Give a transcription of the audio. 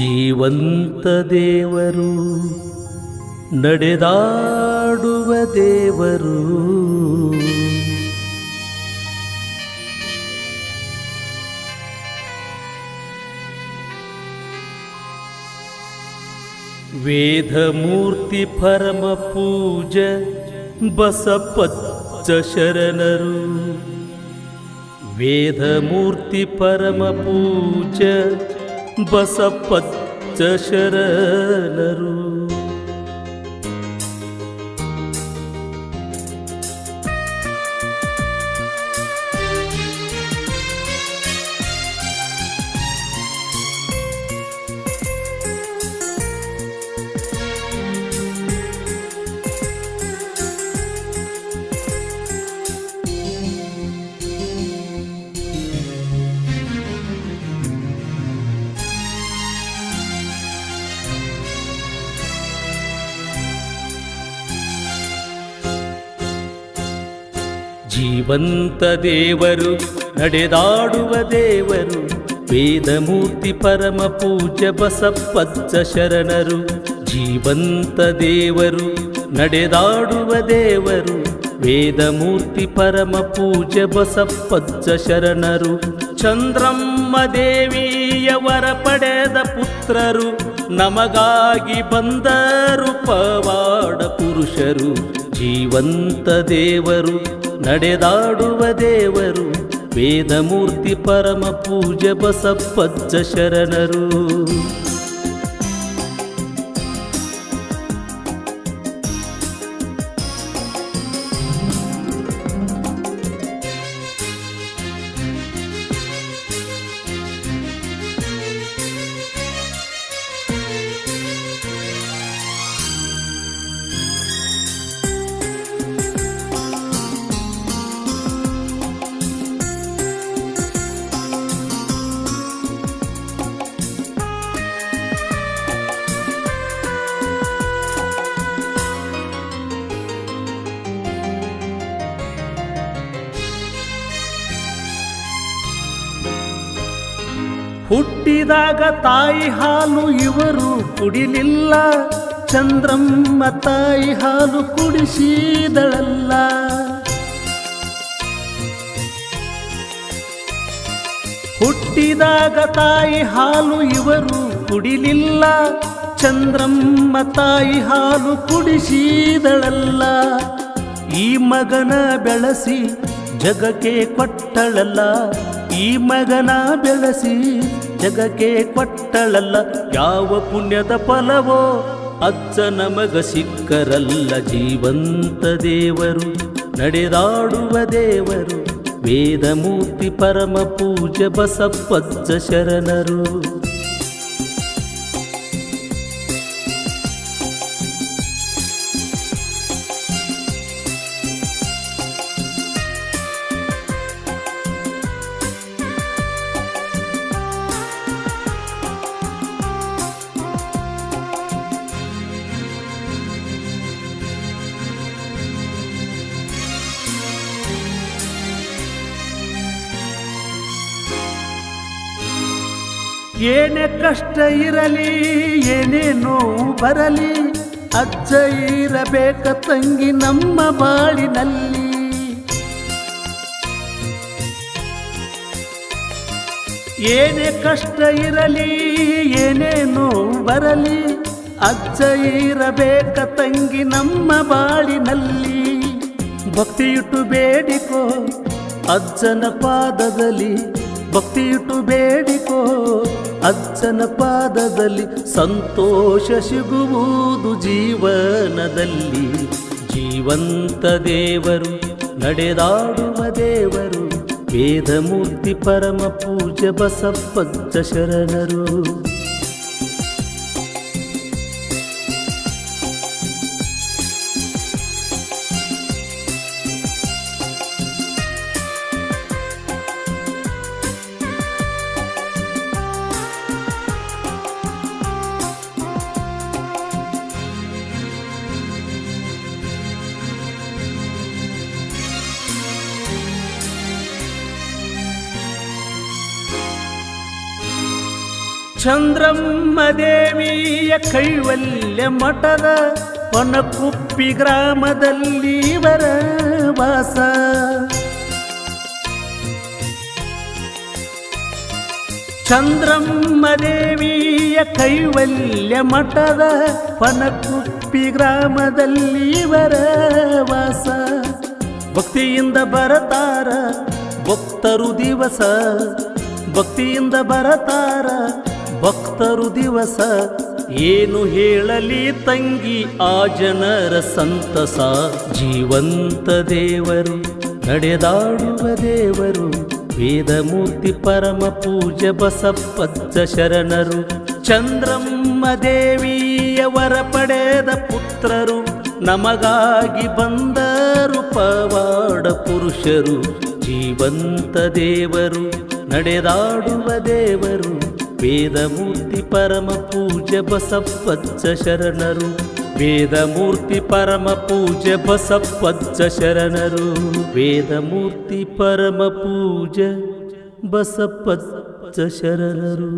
ಜೀವಂತ ದೇವರು ನಡೆದಾಡುವ ದೇವರು. ವೇದಮೂರ್ತಿ ಪರಮ ಪೂಜ ಬಸಪಚ್ಚ ಶರಣರು ವೇದಮೂರ್ತಿ ಪರಮ ಪೂಜ ಬಸಪಚ್ಚ ಶರಣರು ಜೀವಂತ ದೇವರು, ನಡೆದಾಡುವ ದೇವರು, ವೇದಮೂರ್ತಿ ಪರಮ ಪೂಜ್ಯ ಬಸಪ್ಪಚ್ಚ ಶರಣರು, ಜೀವಂತ ದೇವರು, ನಡೆದಾಡುವ ದೇವರು, ವೇದಮೂರ್ತಿ ಪರಮ ಪೂಜ್ಯ ಬಸಪ್ಪಚ್ಚ ಶರಣರು, ಚಂದ್ರಮ್ಮ ದೇವಿಯವರ ಪಡೆದ ಪುತ್ರರು, ನಮಗಾಗಿ ಬಂದರು ಪವಾಡ ಪುರುಷರು. ಜೀವಂತ ದೇವರು ನಡೆದಾಡುವ ದೇವರು ವೇದಮೂರ್ತಿ ಪರಮ ಪೂಜ್ಯ ಬಸಪ್ಪಜ್ಜ ಶರಣರು. ಹುಟ್ಟಿದಾಗ ತಾಯಿ ಹಾಲು ಇವರು ಕುಡಿಲಿಲ್ಲ. ಚಂದ್ರಮ್ಮ ತಾಯಿ ಹಾಲು ಕುಡಿಸಿದಳಲ್ಲ. ಹುಟ್ಟಿದಾಗ ತಾಯಿ ಹಾಲು ಇವರು ಕುಡಿಲಿಲ್ಲ. ಚಂದ್ರಮ್ಮ ತಾಯಿ ಹಾಲು ಕುಡಿಸಿದಳಲ್ಲ. ಈ ಮಗನ ಬೆಳೆಸಿ ಜಗಕ್ಕೆ ಕೊಟ್ಟಳಲ್ಲ. ಈ ಮಗನ ಬೆಳೆಸಿ ಜಗಕ್ಕೆ ಕೊಟ್ಟಳಲ್ಲ, ಯಾವ ಪುಣ್ಯದ ಫಲವೋ ಅಜ್ಜ ನಮಗ ಸಿಕ್ಕರಲ್ಲ ಜೀವಂತ ದೇವರು. ನಡೆದಾಡುವ ದೇವರು ವೇದಮೂರ್ತಿ ಪರಮ ಪೂಜ ಬಸಪ್ಪಜ್ಜ ಶರಣರು. ಏನೇ ಕಷ್ಟ ಇರಲಿ, ಏನೇ ನೋವು ಬರಲಿ, ಅಜ್ಜ ಇರಬೇಕ ತಂಗಿ ನಮ್ಮ ಬಾಳಿನಲ್ಲಿ. ಏನೇ ಕಷ್ಟ ಇರಲಿ, ಏನೇ ನೋವು ಬರಲಿ, ಅಜ್ಜ ಇರಬೇಕ ತಂಗಿ ನಮ್ಮ ಬಾಳಿನಲ್ಲಿ. ಭಕ್ತಿಯುಟ್ಟು ಬೇಡಿಕೋ ಅಜ್ಜನ ಪಾದದಲ್ಲಿ, ಭಕ್ತಿಯುಟ್ಟು ಬೇಡಿಕೋ ಅಜ್ಜನ ಪಾದದಲ್ಲಿ ಸಂತೋಷ ಸಿಗುವುದು ಜೀವನದಲ್ಲಿ. ಜೀವಂತ ದೇವರು ನಡೆದಾಡುವ ದೇವರು ವೇದಮೂರ್ತಿ ಪರಮ ಪೂಜ ಬಸಪ್ಪಜ್ಜ ಶರಣರು. ಚಂದ್ರಮ್ಮ ದೇವಿಯ ಕೈವಲ್ಯ ಮಠದ ಹೊನಕುಪ್ಪಿ ಗ್ರಾಮದಲ್ಲಿ ಇವರ ವಾಸ ಚಂದ್ರಮ್ಮ ದೇವಿಯ ಕೈವಲ್ಯ ಮಠದ ಪನಕುಪ್ಪಿ ಗ್ರಾಮದಲ್ಲಿ ಇವರ ವಾಸ ಭಕ್ತಿಯಿಂದ ಬರತಾರ ಭಕ್ತರು ದಿವಸ ಭಕ್ತಿಯಿಂದ ಬರತಾರ ಭಕ್ತರು ದಿವಸ ಏನು ಹೇಳಲಿ ತಂಗಿ ಆ ಜನರ ಸಂತಸ. ಜೀವಂತ ದೇವರು, ನಡೆದಾಡುವ ದೇವರು, ವೇದಮೂರ್ತಿ ಪರಮ ಪೂಜ ಬಸಪ್ಪಜ್ಜ ಶರಣರು, ಚಂದ್ರಮ್ಮ ದೇವಿಯವರ ಪಡೆದ ಪುತ್ರರು, ನಮಗಾಗಿ ಬಂದರು ಪವಾಡ ಪುರುಷರು, ಜೀವಂತ ದೇವರು, ನಡೆದಾಡುವ ದೇವರು ವೇದಮೂರ್ತಿ ಪರಮ ಪೂಜ ಬಸಪ್ಪಜ್ಜ ಶರಣರು ವೇದಮೂರ್ತಿ ಪರಮ ಪೂಜ ಬಸಪ್ಪಜ್ಜ ಶರಣರು ವೇದಮೂರ್ತಿ ಪರಮ ಪೂಜ ಬಸಪ್ಪಜ್ಜ ಶರಣರು